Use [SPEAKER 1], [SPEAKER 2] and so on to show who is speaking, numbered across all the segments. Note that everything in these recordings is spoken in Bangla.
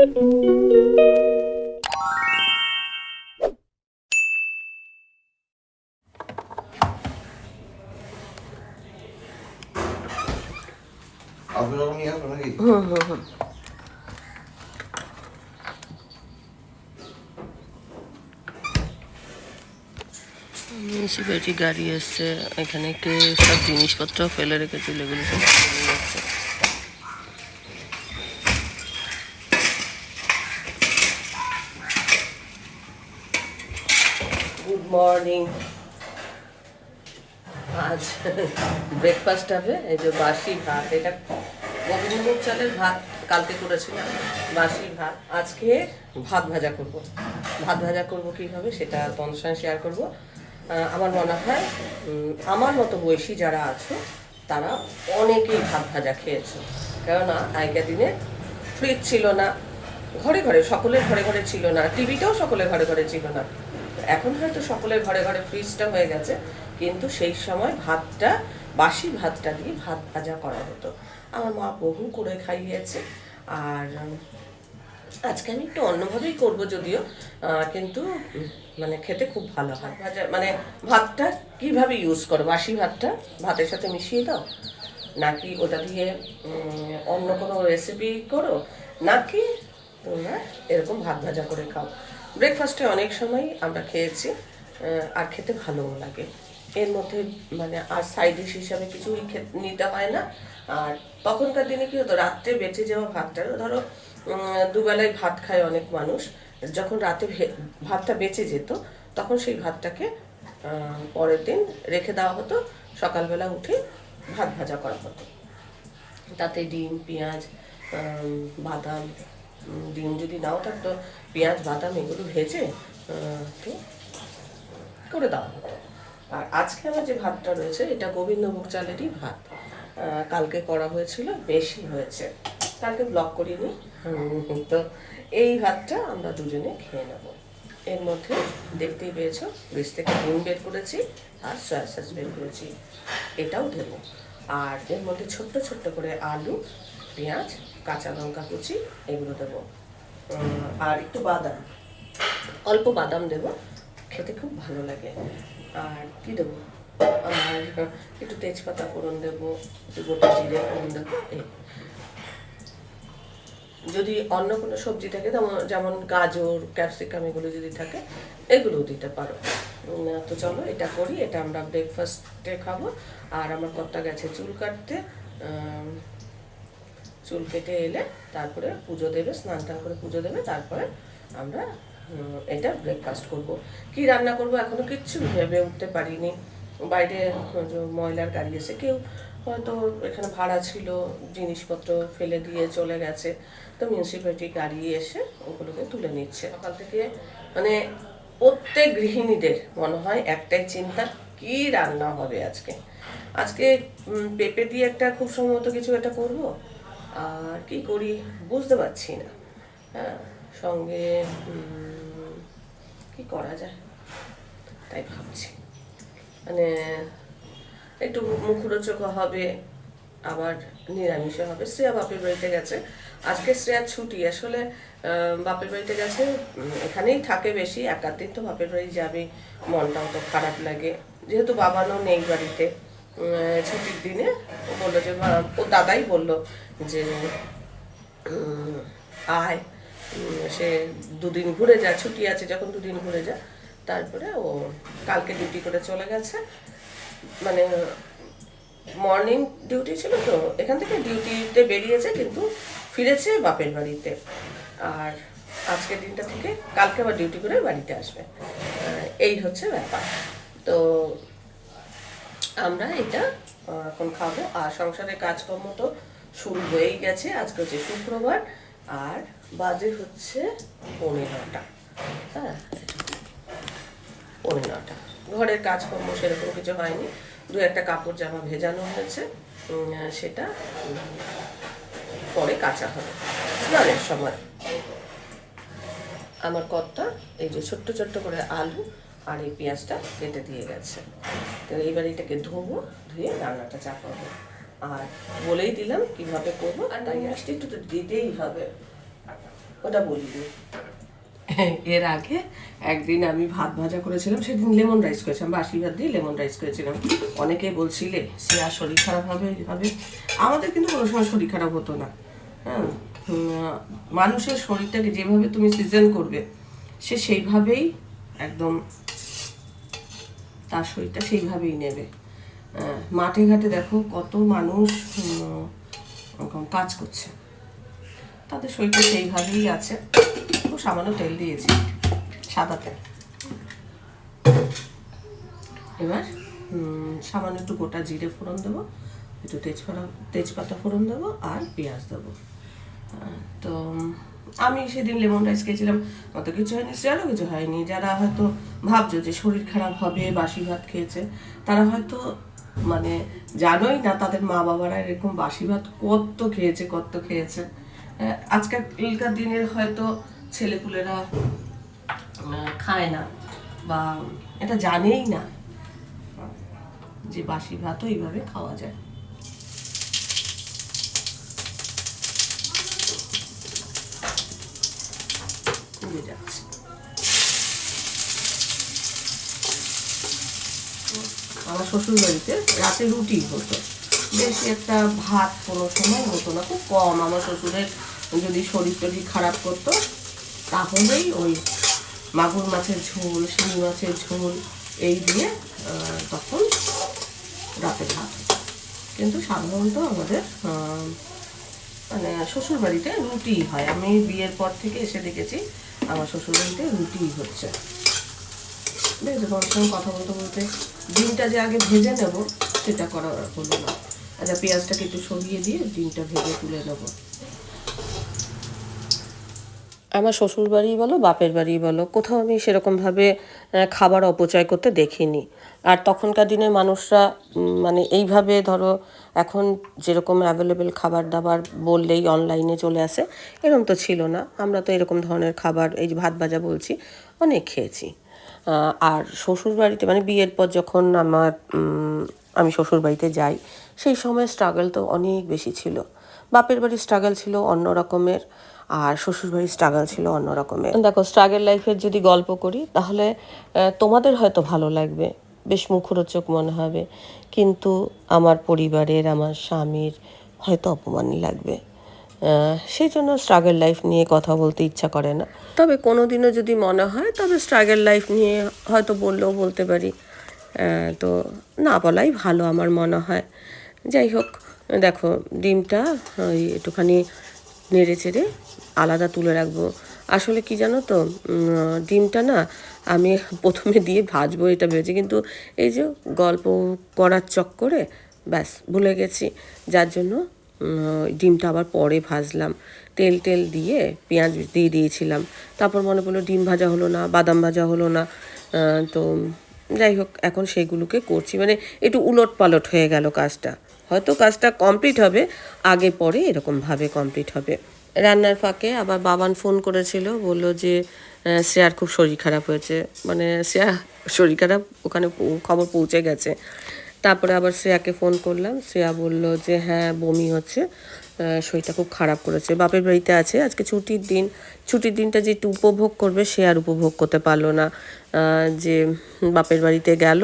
[SPEAKER 1] হুম হুম গাড়ি এসছে এখানে একটু সব জিনিসপত্র ফেলে রেখেছিল এগুলো সব নিয়ে যাচ্ছে গুড মর্নিং। আজ ব্রেকফাস্ট হবে, এই যে বাসি ভাত, এটা গোবিন্দভোগ চালের ভাত কালকে করেছিলাম, বাসি ভাত। আজকে ভাত ভাজা করব। ভাত ভাজা করব কীভাবে সেটা তোমাদের সঙ্গে শেয়ার করব। আমার মনে হয় আমার মতো বয়সী যারা আছে, তারা অনেকেই ভাত ভাজা খেয়েছে। কেননা, আগেকার দিনে ফ্রিজ ছিল না, ঘরে ঘরে, সকলের ঘরে ঘরে ছিল না টিভিটাও সকলের ঘরে ঘরে ছিল না। এখন হয়তো সকলের ঘরে ঘরে ফ্রিজটা হয়ে গেছে কিন্তু সেই সময় ভাতটা বাসি ভাতটা দিয়ে ভাত ভাজা করা হতো। আমার মা বহু করে খাইয়েছে আর আজকে আমি একটু অন্যভাবেই করব যদিও কিন্তু মানে খেতে খুব ভালো হয়। ভাজা মানে ভাতটা কীভাবে ইউজ করো? বাসি ভাতটা ভাতের সাথে মিশিয়ে দাও? নাকি ওটা দিয়ে অন্য কোনো রেসিপি করো? নাকি তোমরা এরকম ভাত ভাজা করে খাও? ব্রেকফাস্টে অনেক সময় আমরা খেয়েছি আর খেতে ভালোও লাগে। এর মধ্যে মানে আর সাইড ডিশ হিসাবে কিছুই নিতে হয় না। আর তখনকার দিনে কি হতো, রাত্রে বেঁচে যাওয়া ভাতটা, ধরো দুবেলায় ভাত খায় অনেক মানুষ। যখন রাতে ভাতটা বেঁচে যেত, তখন সেই ভাতটাকে পরের দিন রেখে দেওয়া হতো। সকালবেলা উঠে ভাত ভাজা করা হতো। তাতে ডিম, পেঁয়াজ বাদাম ডিম যদি নাও থাকতো পেঁয়াজ, বাদাম এগুলো ভেজে করে হতো আর আজকে আমার যে ভাতটা রয়েছে, এটা গোবিন্দভোগ চালেরই ভাত। কালকে করা হয়েছিল, বেশি হয়েছে। কালকে ব্লক করিনি। তো এই ভাতটা আমরা দুজনে খেয়ে নেব। এর মধ্যে দেখতেই পেয়েছ, বীজ থেকে ডিম বের করেছি আর সয়া সস বের করেছি। এটাও দেবো আর এর মধ্যে ছোট্ট ছোট্ট করে আলু, পেঁয়াজ কাঁচা লঙ্কা কুচি, এগুলো দেবো। আর একটু বাদাম। অল্প বাদাম দেব, খেতে খুব ভালো লাগে। আর কি দেবো? আর একটু তেজপাতা ফোড়ন দেবো, একটু গোটা জিরে ফোড়ন দেবো যদি অন্য কোনো সবজি থাকে, যেমন গাজর, ক্যাপসিকাম, এগুলো যদি থাকে, এগুলোও দিতে পারো। তো চলো, এটা করি, এটা আমরা ব্রেকফাস্টে খাব। আর আমার কর্তা গেছে চুল কাটতে চুল কেটে এলে তারপরে পুজো দেবে, স্নান টান করে পুজো দেবে, তারপরে আমরা এটা ব্রেকফাস্ট করব। কি রান্না করব এখনও কিচ্ছু ভেবে উঠতে পারিনি। বাইরে ময়লার গাড়ি এসে কেউ হয়তো এখানে ভাড়া ছিল, জিনিসপত্র ফেলে দিয়ে চলে গেছে, তো মিউনিসিপ্যালিটি গাড়ি এসে ওগুলোকে তুলে নিচ্ছে। সকাল থেকে মানে প্রত্যেক গৃহিণীদের মনে হয় একটাই চিন্তা, কি রান্না হবে আজকে? আজকে পেঁপে দিয়ে একটা খুব সম্ভবত কিছু একটা করব? আর কি করি বুঝতে পারছি না। হ্যাঁ সঙ্গে কি করা যায়? তাই ভাবছি। মানে একটু মুখরোচক হবে, আবার নিরামিষও হবে। শ্রেয়া বাপের বাড়িতে গেছে। আজকে শ্রেয়ার ছুটি। আসলে বাপের বাড়িতে গেছে এখানেই থাকে বেশি। এক আধ দিন তো বাপের বাড়ি যাবে। মনটাও তো খারাপ লাগে। যেহেতু বাবানও নেই বাড়িতে ছুটির দিনে ও বলল যে ও দাদাই বলল যে আয় সে দুদিন ঘুরে যা, ছুটি আছে, যখন দুদিন ঘুরে যা। তারপরে ও কালকে ডিউটি করে চলে গেছে। মানে মর্নিং ডিউটি ছিল তো, এখান থেকে ডিউটিতে বেরিয়েছে, কিন্তু ফিরেছে বাপের বাড়িতে। আর আজকের দিনটা থেকে কালকে আবার ডিউটি করে বাড়িতে আসবে। এই হচ্ছে ব্যাপার। তো আমরা এটা এখন খাব। আর সংসারের কাজকর্ম তো শুরু হয়েই গেছে। আজকে হচ্ছে শুক্রবার, আর বাজে হচ্ছে পনেরোটা হ্যাঁ? পৌনে নটা। ঘরের কাজকর্ম সেরকম কিছু হয়নি। দু একটা কাপড় জামা ভেজানো হয়েছে। সেটা পরে কাঁচা হবে। স্নানের সময়। আমার কর্তা, এই যে ছোট্ট ছোট্ট করে আলু আর এই পেঁয়াজটা কেটে দিয়ে গেছে। তো এইবার এটাকে ধোবো ধুয়ে রান্নাটা চাপাবো। আর বলেই দিলাম কীভাবে করব আর তাই মিষ্টি একটু তো দিতেই হবে। ওটা বলিনি এর আগে একদিন আমি ভাত ভাজা করেছিলাম সেদিন লেমন রাইস করেছিলাম বাসি ভাত দিয়ে লেমন রাইস করেছিলাম। অনেকে বলছিলে সে আর শরীর খারাপ হবে হবে। আমাদের কিন্তু কোনো সময় শরীর খারাপ হতো না। হ্যাঁ মানুষের শরীরটাকে যেভাবে তুমি সিজন করবে সে সেইভাবেই একদম তার শরীরটা সেইভাবেই নেবে। আহ, মাঠে ঘাটে দেখো কত মানুষ কাজ করছে। তাদের শরীরটা সেইভাবেই আছে। খুব সামান্য তেল দিয়েছি সাদা তেল। এবার সামান্য একটু গোটা জিরে ফোড়ন দেবো একটু তেজপাতা তেজপাতা ফোড়ন দেবো আর পেঁয়াজ দেবো। তো আমি সেদিন লেমন রাইস খেয়েছিলাম, অত কিছু হয়নি সেরও কিছু হয়নি। যারা হয়তো ভাবছ যে শরীর খারাপ হবে, বাসি ভাত খেয়েছে, তারা হয়তো মানে জানোই না তাদের মা বাবারা এরকম বাসি ভাত কত খেয়েছে কত খেয়েছে। আজকালকার দিনের হয়তো ছেলেপুলেরা খায় না বা এটা জানেই না যে বাসি ভাতও এইভাবে খাওয়া যায়। কমে যাচ্ছে। আমার শ্বশুর বাড়িতে রাতে রুটি হতো। বেশি একটা ভাত কোনো সময় হতো না, খুব কম। আমার শ্বশুরের যদি শরীর টরীর খারাপ করতো, তাহলেই ওই মাগুর মাছের ঝোল, শিঙি মাছের ঝোল, এই দিয়ে তখন রাতে ভাত কিন্তু সাধারণত আমাদের মানে শ্বশুর বাড়িতে রুটি হয়। আমি বিয়ের পর থেকে এসে দেখেছি আমার শ্বশুর বাড়িতে রুটি হচ্ছে। বেশ তোমার সঙ্গে কথা বলতে বলতে ডিমটা যে আগে ভেজে নেব, সেটা করা হলো না। আচ্ছা পেঁয়াজটাকে একটু সরিয়ে দিয়ে ডিমটা ভেজে তুলে নেব। আমার শ্বশুর বাড়ি বলো, বাপের বাড়ি বলো, কোথাও আমি সেরকমভাবে খাবার অপচয় করতে দেখিনি। আর তখনকার দিনে মানুষরা মানে এইভাবে ধরো, এখন যেরকম অ্যাভেলেবেল খাবার দাবার বললেই অনলাইনে চলে আসে, এরকম তো ছিল না। আমরা তো এরকম ধরনের খাবার, এই যে ভাত ভাজা বলছি, অনেক খেয়েছি। আর শ্বশুর বাড়িতে মানে বিয়ের পর যখন আমার আমি শ্বশুর বাড়িতে যাই, সেই সময় স্ট্রাগল তো অনেক বেশি ছিল। বাপের বাড়ির স্ট্রাগল ছিল অন্য রকমের। আর শ্বশুরবাড়ির স্ট্রাগল ছিল অন্য রকমের দেখো স্ট্রাগল লাইফের যদি গল্প করি, তাহলে তোমাদের হয়তো ভালো লাগবে। বেশ মুখরোচক মনে হবে। কিন্তু আমার পরিবারের, আমার স্বামীর হয়তো অপমানই লাগবে। সেই জন্য স্ট্রাগল লাইফ নিয়ে কথা বলতে ইচ্ছা করে না। তবে কোনো দিনও যদি মনে হয়, তবে স্ট্রাগল লাইফ নিয়ে হয়তো বললেও বলতে পারি। তো না বলাই ভালো আমার মনে হয়। যাই হোক, দেখো, ডিমটা ওই একটুখানি নেড়ে চেড়ে আলাদা তুলে রাখব। আসলে কি জানো তো ডিমটা না আমি প্রথমে দিয়ে ভাজবো এটা ভেবেছি, কিন্তু এই যে গল্প করার চক্করে ব্যাস ভুলে গেছি। যার জন্য ডিমটা আবার পরে ভাজলাম। তেল টেল দিয়ে পেঁয়াজ দিয়ে দিয়েছিলাম। তারপর মনে পড়ল ডিম ভাজা হলো না, বাদাম ভাজা হলো না। তো যাই হোক, এখন সেগুলোকে করছি। মানে একটু উলট পালট হয়ে গেল কাজটা। হয়তো কাজটা কমপ্লিট হবে, আগে পরে এরকমভাবে কমপ্লিট হবে। রান্নার ফাঁকে আবার বাবান ফোন করেছিল, বলল যে শ্রেয়ার খুব শরীর খারাপ হয়েছে। মানে শ্রেয়া শরীর খারাপ, ওখানে খবর পৌঁছে গেছে। তারপরে আবার শ্রেয়াকে ফোন করলাম, শ্রেয়া বলল যে হ্যাঁ বমি হচ্ছে শরীরটা খুব খারাপ করেছে, বাপের বাড়িতে আছে, আজকে ছুটির দিন। ছুটির দিনটা যে একটু উপভোগ করবে, সে আর উপভোগ করতে পারল না। যে, বাপের বাড়িতে গেল,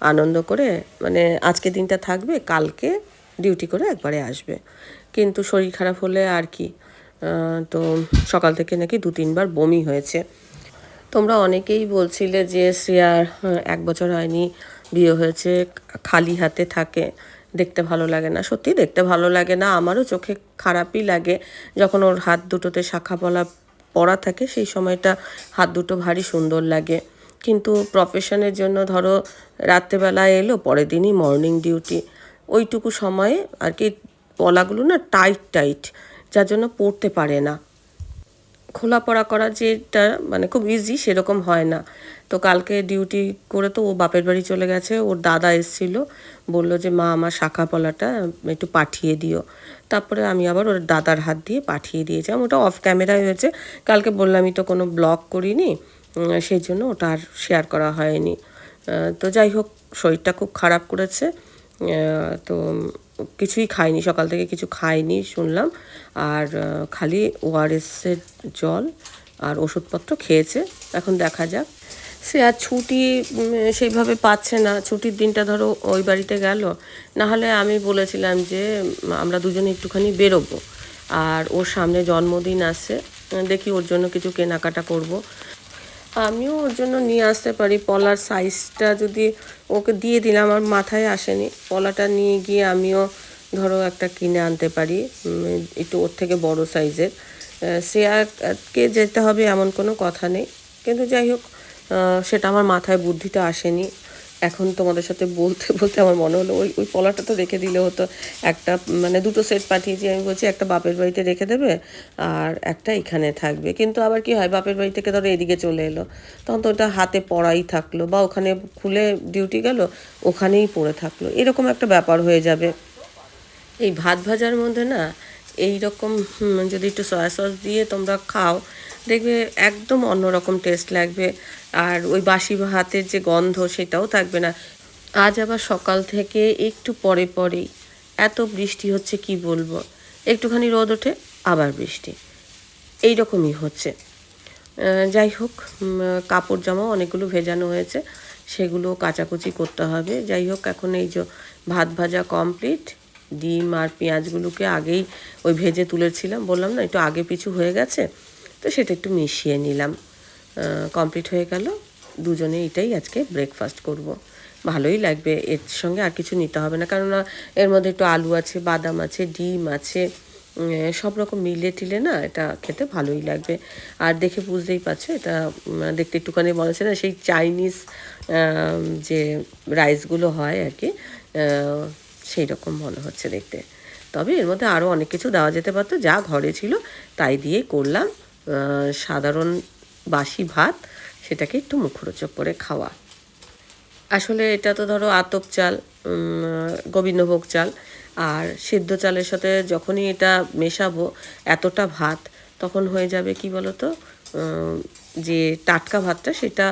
[SPEAKER 1] আনন্দ করে মানে আজকে দিনটা থাকবে, কালকে ডিউটি করে একবারে আসবে। কিন্তু শরীর খারাপ হলে আর কি। তো সকাল থেকে নাকি দু তিনবার বমি হয়েছে। তোমরা অনেকেই বলছিলে যে শ্রেয়ার এক বছর হয়নি, বিয়ে হয়েছে, খালি হাতে থাকে, দেখতে ভালো লাগে না। সত্যি দেখতে ভালো লাগে না, আমারও চোখে খারাপই লাগে। যখন ওর হাত দুটোতে শাখা পলা পরা থাকে, সেই সময়টা হাত দুটো ভারী সুন্দর লাগে। কিন্তু প্রফেশনের জন্য ধরো রাত্রেবেলায় এলো, পরের দিনই মর্নিং ডিউটি ওইটুকু সময়ে আর কি পলাগুলো না টাইট টাইট যার জন্য পড়তে পারে না। খোলা পড়া করা যেটা মানে খুব ইজি সেরকম হয় না। তো কালকে ডিউটি করে তো ও বাপের বাড়ি চলে গেছে, ওর দাদা এসেছিল, বলল যে, মা, আমার শাখা পলাটা একটু পাঠিয়ে দিও। তারপরে আমি আবার ওর দাদার হাত দিয়ে পাঠিয়ে দিয়েছিলাম। ওটা অফ ক্যামেরায় হয়েছে। কালকে বললামই তো কোনো ব্লগ করিনি সেই জন্য ওটা আর শেয়ার করা হয়নি। তো যাই হোক, শরীরটা খুব খারাপ করেছে। তো কিছুই খায়নি সকাল থেকে কিছু খায়নি শুনলাম। আর খালি ওআরএসের জল আর ওষুধপত্র খেয়েছে। এখন দেখা যাক। সে আর ছুটি সেইভাবে পাচ্ছে না। ছুটির দিনটা ধরো ওই বাড়িতে গেল। নাহলে আমি বলেছিলাম যে আমরা দুজনে একটুখানি বেরোবো। আর ওর সামনে জন্মদিন আসছে দেখি ওর জন্য কিছু কেনাকাটা করব। আমিও ওর জন্য নিয়ে আসতে পারি পলার সাইজটা যদি ওকে দিয়ে দিলাম, আমার মাথায় আসেনি। পলাটা নিয়ে গিয়ে আমিও ধরো একটা কিনে আনতে পারি একটু ওর থেকে বড় সাইজের আরকে যেতে হবে এমন কোনো কথা নেই। কিন্তু যাই হোক সেটা আমার মাথায় বুদ্ধিটা আসেনি। এখন তোমাদের সাথে বলতে বলতে আমার মনে হলো, ওই ওই পলাটা তো রেখে দিলে হতো। একটা মানে দুটো সেট পাঠিয়েছি, আমি বলছি একটা বাপের বাড়িতে রেখে দেবে, আর একটা এখানে থাকবে। কিন্তু আবার কি হয়, বাপের বাড়ি থেকে ধরো এদিকে চলে এলো। তখন তো ওটা হাতে পড়াই থাকল, বা ওখানে খুলে ডিউটি গেল, ওখানেই পড়ে থাকল। এরকম একটা ব্যাপার হয়ে যাবে। এই ভাত ভাজার মধ্যে না এই রকম যদি একটু সয়া সস দিয়ে তোমরা খাও দেখবে একদম অন্যরকম টেস্ট লাগবে। আর ওই বাসি ভাতের যে গন্ধ সেটাও থাকবে না। আজ আবার সকাল থেকে একটু পরে পরেই এত বৃষ্টি হচ্ছে কি বলব? একটুখানি রোদ ওঠে, আবার বৃষ্টি। এই রকমই হচ্ছে যাই হোক কাপড় জামা অনেকগুলো ভেজানো হয়েছে, সেগুলো কাচাকুচি করতে হবে। যাই হোক, এখন এই যে ভাত ভাজা কমপ্লিট ডিম আর পেঁয়াজগুলোকে আগেই ওই ভেজে তুলেছিলাম। বললাম না, একটু আগে পিছু হয়ে গেছে। তো সেটা একটু মিশিয়ে নিলাম। কমপ্লিট হয়ে গেল। দুজনে এটাই আজকে ব্রেকফাস্ট করব। ভালোই লাগবে। এর সঙ্গে আর কিছু নিতে হবে না। কেননা এর মধ্যে একটু আলু আছে, বাদাম আছে, ডিম আছে সব রকম মিলে টিলে না এটা খেতে ভালোই লাগবে। আর দেখে বুঝতেই পারছ এটা দেখতে একটুখানি হচ্ছে না সেই চাইনিজ যে রাইসগুলো হয় আর কি সেই রকম মনে হচ্ছে দেখতে। তবে এর মধ্যে আরও অনেক কিছু দেওয়া যেতে পারতো। যা ঘরে ছিল তাই দিয়েই করলাম। সাধারণ বাসি ভাত, সেটাকে একটু মুখরোচক করে খাওয়া। আসলে এটা তো ধরো আতপ চাল গোবিন্দভোগ চাল, আর সিদ্ধ চালের সাথে যখনই এটা মেশাবো, এতটা ভাত, তখন হয়ে যাবে কি বলতো? যে টাটকা ভাতটা, সেটা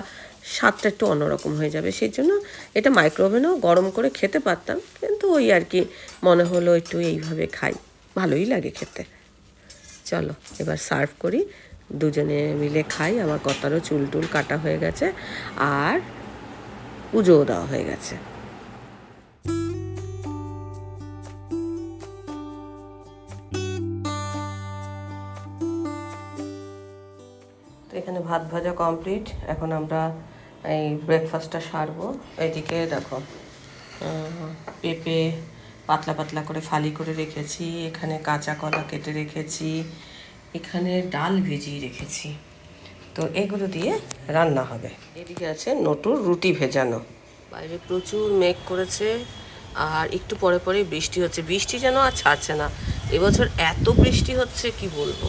[SPEAKER 1] স্বাদটা একটু অন্যরকম হয়ে যাবে। সেই জন্য এটা মাইক্রোওভেনেও গরম করে খেতে পারতাম, কিন্তু ওই আর কি মনে হলো একটু এইভাবে খাই। ভালোই লাগে খেতে। চলো, এবার সার্ভ করি। দুজনে মিলে খাই। আমার কতারও চুল টুল কাটা হয়ে গেছে আর পুজোও দেওয়া হয়ে গেছে। তো এখানে ভাত ভাজা কমপ্লিট। এখন আমরা এই ব্রেকফাস্টটা সারবো। এইদিকে দেখো পেঁপে পাতলা পাতলা করে ফালি করে রেখেছি, এখানে কাঁচা কলা কেটে রেখেছি এখানে ডাল ভিজিয়ে রেখেছি। তো এগুলো দিয়ে রান্না হবে। এদিকে আছে নটুর রুটি ভেজানো। বাইরে প্রচুর মেঘ করেছে আর একটু পরে পরে বৃষ্টি হচ্ছে। বৃষ্টি যেন আর ছাড়ছে না। এবছর এত বৃষ্টি হচ্ছে কি বলব?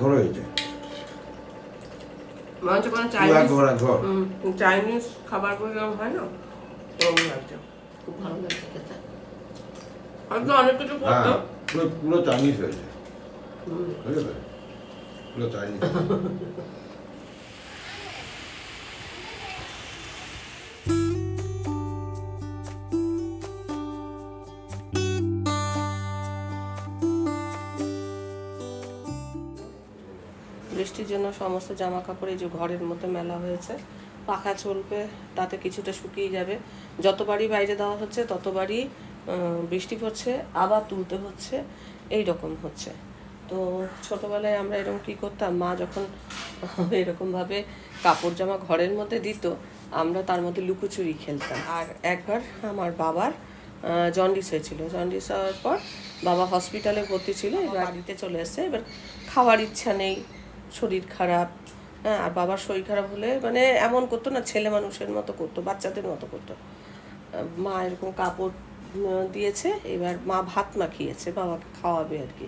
[SPEAKER 2] ঘর হয়েছে?
[SPEAKER 1] মনে হচ্ছে কোনো
[SPEAKER 2] ঘর
[SPEAKER 1] চাইনিজ খাবারগুলো যেরকম হয় না ওরকম লাগছে।
[SPEAKER 3] খুব ভালো লাগছে খেতে।
[SPEAKER 1] হয়তো অনেক কিছু
[SPEAKER 2] হ্যাঁ
[SPEAKER 1] করতো
[SPEAKER 2] পুরো পুরো চাইনিজ হয়েছে। পুরো চাইনিজ
[SPEAKER 1] সমস্ত জামা কাপড় এই যে ঘরের মধ্যে মেলা হয়েছে। পাখা চলবে, তাতে কিছুটা শুকিয়ে যাবে। যতবারই বাইরে দেওয়া হচ্ছে, ততবারই বৃষ্টি পড়ছে, আবার তুলতে হচ্ছে এই রকম হচ্ছে। তো ছোটোবেলায় আমরা এরকম কী করতাম? মা যখন এরকমভাবে কাপড় জামা ঘরের মধ্যে দিত, আমরা তার মধ্যে লুকোচুরি খেলতাম। আর একবার আমার বাবার জন্ডিস হয়েছিল। জন্ডিস হওয়ার পর বাবা হসপিটালে ভর্তি ছিল, এবার বাড়িতে চলে এসছে। এবার খাওয়ার ইচ্ছা নেই শরীর খারাপ হ্যাঁ আর বাবার শরীর খারাপ হলে মানে এমন করতো না, ছেলে মানুষের মতো করতো, বাচ্চাদের মতো করতো। মা এরকম কাপড় দিয়েছে, এবার মা ভাত মাখিয়েছে, বাবাকে খাওয়াবে আর কি।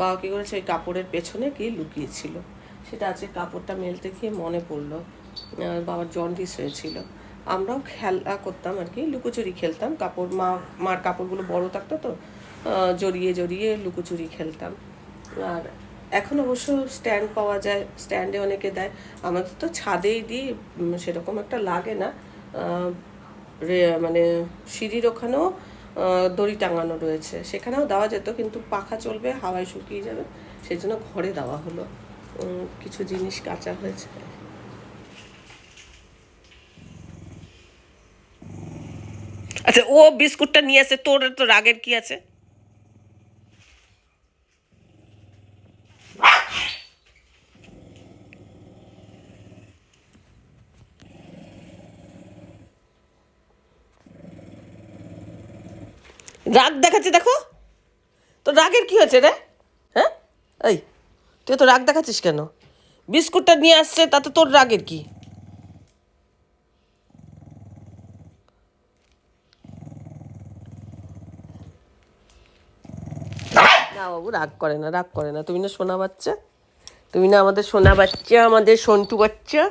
[SPEAKER 1] বাবা কী করেছে, ওই কাপড়ের পেছনে গিয়ে লুকিয়েছিল। সেটা আজকে কাপড়টা মেলতে গিয়ে মনে পড়ল বাবার জন্ডিস হয়েছিল। আমরাও খেলা করতাম আর কি, লুকোচুরি খেলতাম, কাপড়, মা, মার কাপড়গুলো বড় থাকতো তো জড়িয়ে জড়িয়ে লুকোচুরি খেলতাম। আর এখন অবশ্য স্ট্যান্ড পাওয়া যায় স্ট্যান্ডে অনেকে দেয়। আমাদের তো ছাদেই দিই সেরকম একটা লাগে না। মানে সিঁড়ির ওখানেও দড়ি টাঙানো রয়েছে। সেখানেও দেওয়া যেত, কিন্তু পাখা চলবে, হাওয়ায় শুকিয়ে যাবে। সেই জন্য ঘরে দেওয়া হলো। কিছু জিনিস কাঁচা হয়েছে। আচ্ছা ও বিস্কুটটা নিয়ে আসে, তোর তো রাগের কি আছে? রাগ দেখাচ্ছে, দেখো। তোর রাগের কি হয়েছে রে? হ্যাঁ? এই, তুই তো রাগ দেখাচ্ছিস কেন? বিস্কুটটা নিয়ে আসছে, তাতে তোর রাগের কি? বাবু, রাগ করে না, রাগ করে না। তুমি না সোনা বাচ্চা? তুমি না আমাদের সোনা বাচ্চা, আমাদের সন্টু বাচ্চা?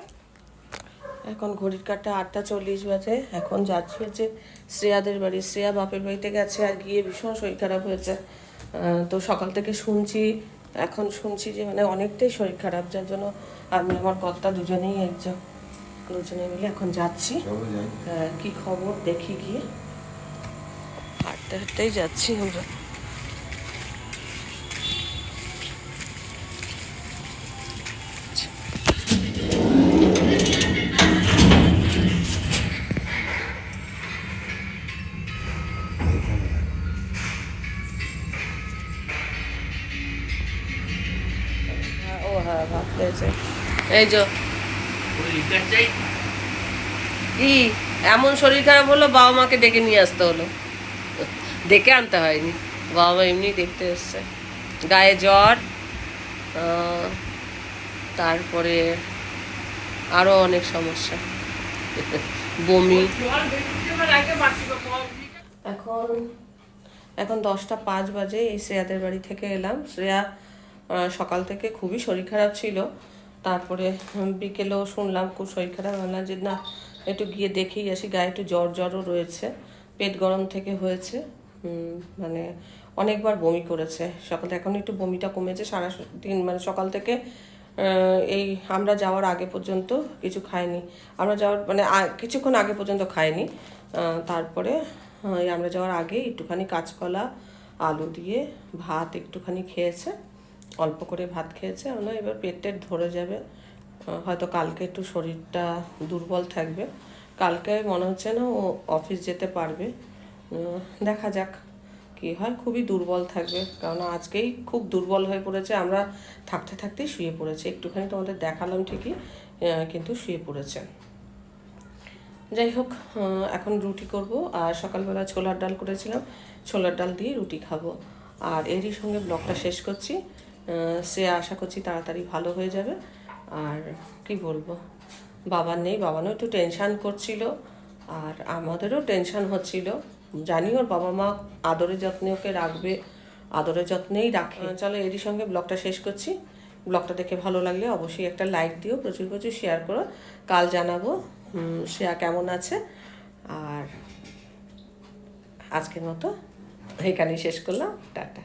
[SPEAKER 1] এখন ঘড়ির কাটা আটটা চল্লিশ বাজে। এখন যাচ্ছি হচ্ছে শ্রেয়াদের বাড়ি। শ্রেয়া বাপের বাড়িতে গেছে আর গিয়ে ভীষণ শরীর খারাপ হয়েছে। তো সকাল থেকে শুনছি এখন শুনছি যে মানে অনেকটাই শরীর খারাপ যার জন্য আমি আমার কর্তা দুজনেই একজন দুজনে মিলে এখন যাচ্ছি।
[SPEAKER 2] যাই
[SPEAKER 1] কি খবর দেখি গিয়ে। হাঁটতে হাঁটতেই যাচ্ছি আমরা। এই যে। কি এমন শরীর খারাপ হলো বাবা মাকে ডেকে নিয়ে আসতে হলো। ডেকে আনতে হয়নি। বাবা মা এমনি দেখতে এসছে। গায়ে জ্বর তারপরে আরও অনেক সমস্যা। বমি। এখন এখন দশটা পাঁচ বাজে, এই শ্রেয়াদের বাড়ি থেকে এলাম। শ্রেয়া সকাল থেকে খুবই শরীর খারাপ ছিল। তারপরে বিকেলেও শুনলাম খুব শরীর খারাপ হলাম যে, না, একটু গিয়ে দেখেই আসি, গায়ে একটু জ্বর জ্বরও রয়েছে, পেট গরম থেকে হয়েছে। মানে অনেকবার বমি করেছে। সকালে এখন একটু বমিটা কমেছে, সারা দিন মানে সকাল থেকে এই আমরা যাওয়ার আগে পর্যন্ত কিছু খাইনি। আমরা যাওয়ার মানে কিছুক্ষণ আগে পর্যন্ত খাইনি। তারপরে আমরা যাওয়ার আগে একটুখানি কাঁচকলা, আলু দিয়ে ভাত একটুখানি খেয়েছে। অল্প করে ভাত খেয়েছে আমরা এবার পেট টেট ধরে যাবে। হয়তো কালকে একটু শরীরটা দুর্বল থাকবে। কালকে মনে হচ্ছে না ও অফিস যেতে পারবে। দেখা যাক কি হয়, খুবই দুর্বল থাকবে, কারণ আজকেই খুব দুর্বল হয়ে পড়েছে। আমরা থাকতে থাকতেই শুয়ে পড়েছে। একটুখানি তোমাদের দেখালাম ঠিকই কিন্তু শুয়ে পড়েছে। যাই হোক এখন রুটি করব, আর সকালবেলা ছোলার ডাল করেছিলাম। ছোলার ডাল দিয়ে রুটি খাব। আর এরই সঙ্গে ব্লগটা শেষ করছি। সে আশা করছি তাড়াতাড়ি ভালো হয়ে যাবে। আর কি বলব? বাবার নেই বাবানও একটু টেনশান করছিল। আর আমাদেরও টেনশান হচ্ছিল। জানি ওর বাবা মা আদরে যত্নে ওকে রাখবে, আদরে যত্নেই রাখে। চলো এরই সঙ্গে ব্লগটা শেষ করছি। ব্লগটা দেখে ভালো লাগলে অবশ্যই একটা লাইক দিও, প্রচুর প্রচুর শেয়ার করো। কাল জানাব শ্রেয়া কেমন আছে। আর আজকের মতো এখানেই শেষ করলাম। টাটা।